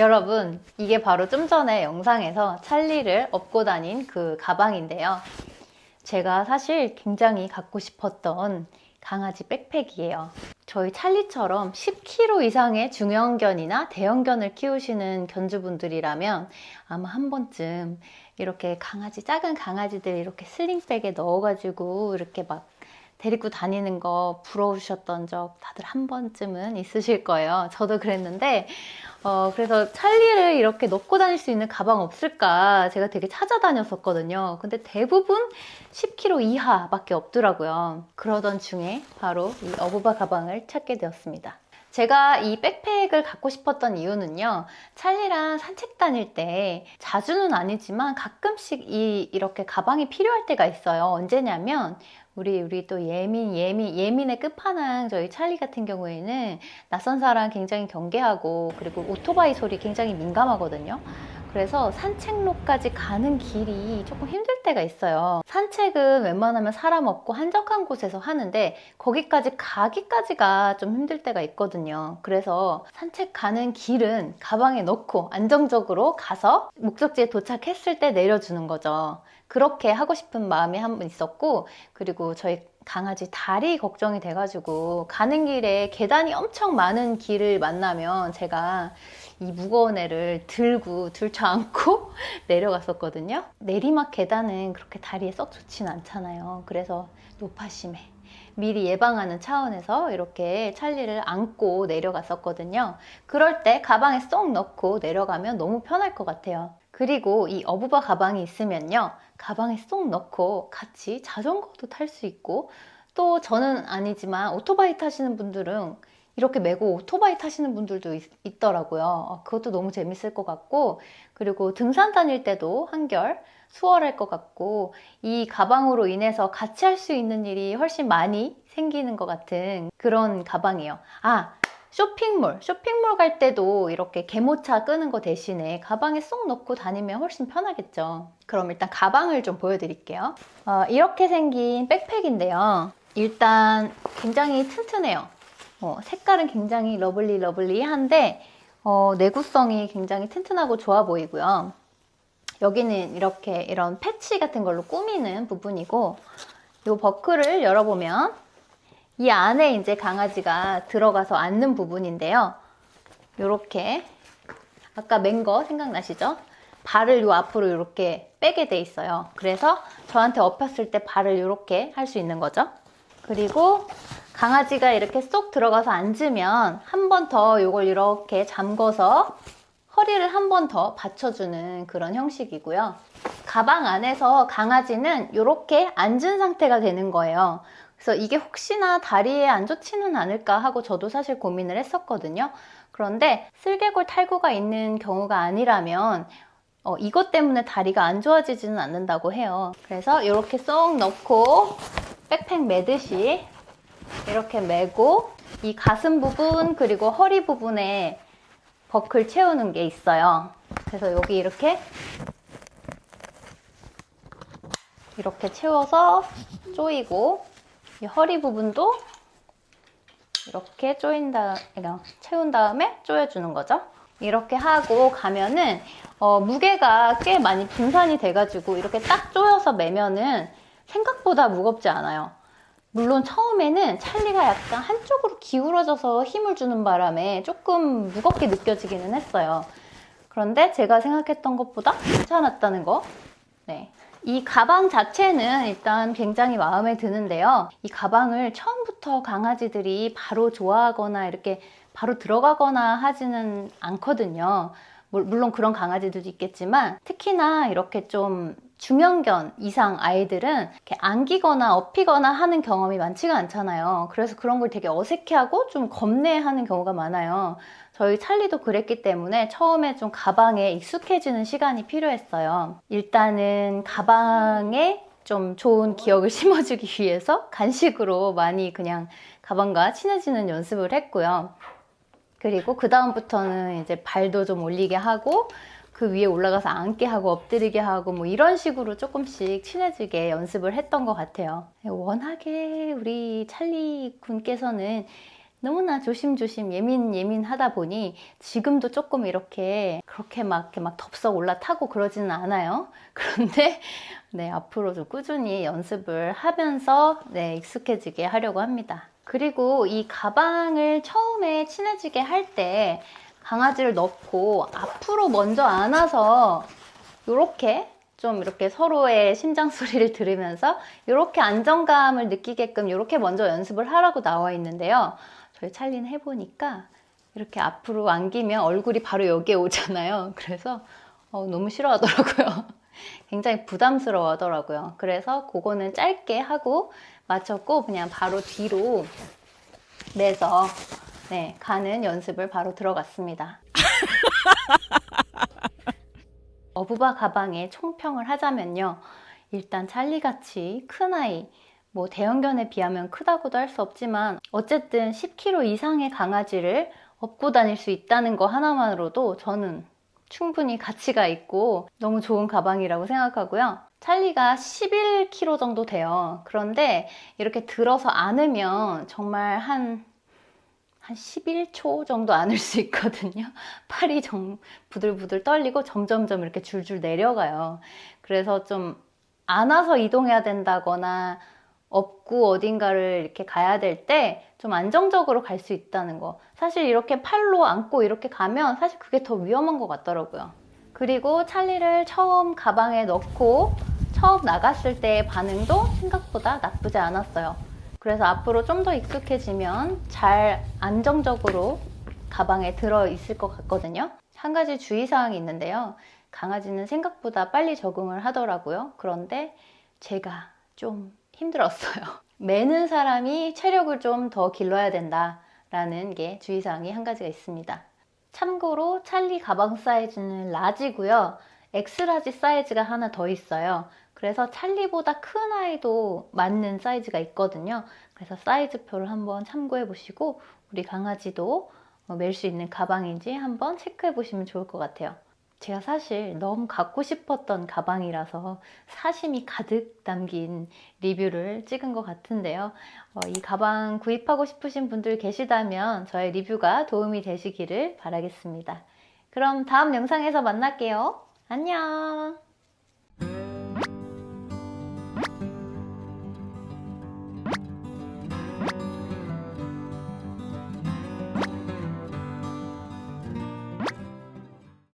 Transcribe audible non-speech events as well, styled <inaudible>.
여러분, 이게 바로 좀 전에 영상에서 찰리를 업고 다닌 그 가방인데요. 제가 사실 굉장히 갖고 싶었던 강아지 백팩이에요. 저희 찰리처럼 10kg 이상의 중형견이나 대형견을 키우시는 견주분들이라면 아마 한 번쯤 이렇게 강아지, 작은 강아지들 이렇게 슬링백에 넣어가지고 이렇게 막 데리고 다니는 거 부러우셨던 적 다들 한 번쯤은 있으실 거예요. 저도 그랬는데, 어, 그래서 찰리를 이렇게 넣고 다닐 수 있는 가방 없을까 제가 되게 찾아다녔었거든요. 근데 대부분 10kg 이하밖에 없더라고요. 그러던 중에 바로 이 어부바 가방을 찾게 되었습니다. 제가 이 백팩을 갖고 싶었던 이유는요, 찰리랑 산책 다닐 때 자주는 아니지만 가끔씩 이, 이렇게 가방이 필요할 때가 있어요. 언제냐면, 우리, 우리 또 예민, 예민, 예민의 끝판왕 저희 찰리 같은 경우에는 낯선 사람 굉장히 경계하고, 그리고 오토바이 소리 굉장히 민감하거든요. 그래서 산책로까지 가는 길이 조금 힘들 때가 있어요. 산책은 웬만하면 사람 없고 한적한 곳에서 하는데 거기까지 가기까지가 좀 힘들 때가 있거든요. 그래서 산책 가는 길은 가방에 넣고 안정적으로 가서 목적지에 도착했을 때 내려주는 거죠. 그렇게 하고 싶은 마음이 한 번 있었고 그리고 저희 강아지 다리 걱정이 돼가지고 가는 길에 계단이 엄청 많은 길을 만나면 제가 이 무거운 애를 들고 들쳐 안고 <laughs> 내려갔었거든요. 내리막 계단은 그렇게 다리에 썩 좋진 않잖아요. 그래서 노파심에 미리 예방하는 차원에서 이렇게 찰리를 안고 내려갔었거든요. 그럴 때 가방에 쏙 넣고 내려가면 너무 편할 것 같아요. 그리고 이 어부바 가방이 있으면요. 가방에 쏙 넣고 같이 자전거도 탈 수 있고 또 저는 아니지만 오토바이 타시는 분들은 이렇게 메고 오토바이 타시는 분들도 있, 더라고요 그것도 너무 재밌을 것 같고 그리고 등산 다닐 때도 한결 수월할 것 같고 이 가방으로 인해서 같이 할 수 있는 일이 훨씬 많이 생기는 것 같은 그런 가방이에요. 아 쇼핑몰, 쇼핑몰 갈 때도 이렇게 개모차 끄는 거 대신에 가방에 쏙 넣고 다니면 훨씬 편하겠죠. 그럼 일단 가방을 좀 보여드릴게요. 어, 이렇게 생긴 백팩인데요. 일단 굉장히 튼튼해요. 어, 색깔은 굉장히 러블리 러블리한데 어, 내구성이 굉장히 튼튼하고 좋아 보이고요. 여기는 이렇게 이런 패치 같은 걸로 꾸미는 부분이고 이 버클을 열어보면 이 안에 이제 강아지가 들어가서 앉는 부분인데요. 이렇게 아까 맨 거 생각나시죠? 발을 요 앞으로 이렇게 빼게 돼 있어요. 그래서 저한테 엎였을 때 발을 이렇게 할 수 있는 거죠. 그리고 강아지가 이렇게 쏙 들어가서 앉으면 한 번더 이걸 이렇게 잠궈서 허리를 한 번 더 받쳐주는 그런 형식이고요. 가방 안에서 강아지는 이렇게 앉은 상태가 되는 거예요. 그래서 이게 혹시나 다리에 안 좋지는 않을까 하고 저도 사실 고민을 했었거든요. 그런데 슬개골 탈구가 있는 경우가 아니라면 어, 이것 때문에 다리가 안 좋아지지는 않는다고 해요. 그래서 이렇게 쏙 넣고 백팩 매듯이 이렇게 매고 이 가슴 부분 그리고 허리 부분에 버클 채우는 게 있어요. 그래서 여기 이렇게 이렇게 채워서 조이고 이 허리 부분도 이렇게 조인 다 채운 다음에 조여주는 거죠. 이렇게 하고 가면은 어, 무게가 꽤 많이 분산이 돼가지고 이렇게 딱 조여서 매면은 생각보다 무겁지 않아요. 물론 처음에는 찰리가 약간 한쪽으로 기울어져서 힘을 주는 바람에 조금 무겁게 느껴지기는 했어요. 그런데 제가 생각했던 것보다 괜찮았다는 거. 네. 이 가방 자체는 일단 굉장히 마음에 드는데요. 이 가방을 처음부터 강아지들이 바로 좋아하거나 이렇게 바로 들어가거나 하지는 않거든요. 물- 물론 그런 강아지들도 있겠지만 특히나 이렇게 좀 중형견 이상 아이들은 이렇게 안기거나 업히거나 하는 경험이 많지가 않잖아요. 그래서 그런 걸 되게 어색해하고 좀 겁내하는 경우가 많아요. 저희 찰리도 그랬기 때문에 처음에 좀 가방에 익숙해지는 시간이 필요했어요. 일단은 가방에 좀 좋은 기억을 <laughs> 심어주기 위해서 간식으로 많이 그냥 가방과 친해지는 연습을 했고요. 그리고 그 다음부터는 이제 발도 좀 올리게 하고 그 위에 올라가서 앉게 하고 엎드리게 하고 뭐 이런 식으로 조금씩 친해지게 연습을 했던 것 같아요. 워낙에 우리 찰리 군께서는 너무나 조심조심 예민 예민하다 보니 지금도 조금 이렇게 그렇게 막 이렇게 막 덥석 올라타고 그러지는 않아요. <laughs> 그런데 네 앞으로 좀 꾸준히 연습을 하면서 네 익숙해지게 하려고 합니다. 그리고 이 가방을 처음에 친해지게 할 때 강아지를 넣고 앞으로 먼저 안아서 이렇게 좀 이렇게 서로의 심장 소리를 <laughs> 들으면서 이렇게 안정감을 느끼게끔 이렇게 먼저 연습을 하라고 나와 있는데요. 저희 찰리는 해보니까 이렇게 앞으로 안기면 얼굴이 바로 여기에 오잖아요. 그래서 어, 너무 싫어하더라고요. <laughs> 굉장히 부담스러워 하더라고요. 그래서 그거는 짧게 하고 마쳤고 그냥 바로 뒤로 내서 네, 가는 연습을 바로 들어갔습니다. <laughs> 어부바 가방의 총평을 하자면요. 일단 찰리같이 큰 아이, 뭐 대형견에 비하면 크다고도 할 수 없지만 어쨌든 10kg 이상의 강아지를 업고 다닐 수 있다는 거 하나만으로도 저는 충분히 가치가 있고 너무 좋은 가방이라고 생각하고요. 찰리가 11kg 정도 돼요. 그런데 이렇게 들어서 안으면 정말 한, 한 11초 정도 안을 수 있거든요. <laughs> 팔이 정, 부들부들 떨리고 점점점 이렇게 줄줄 내려가요. 그래서 좀 안아서 이동해야 된다거나 업고 어딘가를 이렇게 가야 될 때 좀 안정적으로 갈 수 있다는 거. 사실 이렇게 팔로 안고 이렇게 가면 사실 그게 더 위험한 것 같더라고요. 그리고 찰리를 처음 가방에 넣고 처음 나갔을 때의 반응도 생각보다 나쁘지 않았어요. 그래서 앞으로 좀 더 익숙해지면 잘 안정적으로 가방에 들어 있을 것 같거든요. 한 가지 주의사항이 있는데요. 강아지는 생각보다 빨리 적응을 하더라고요. 그런데 제가 좀 힘들었어요. <laughs> 매는 사람이 체력을 좀 더 길러야 된다라는 게 주의사항이 한 가지가 있습니다. 참고로 찰리 가방 사이즈는 라지고요. 엑스라지 사이즈가 하나 더 있어요. 그래서 찰리보다 큰 아이도 맞는 사이즈가 있거든요. 그래서 사이즈표를 한번 참고해 보시고 우리 강아지도 멜 수 있는 가방인지 한번 체크해 보시면 좋을 것 같아요. 제가 사실 너무 갖고 싶었던 가방이라서 사심이 가득 담긴 리뷰를 찍은 것 같은데요. 어, 이 가방 구입하고 싶으신 분들 계시다면 저의 리뷰가 도움이 되시기를 바라겠습니다. 그럼 다음 영상에서 만날게요. 안녕!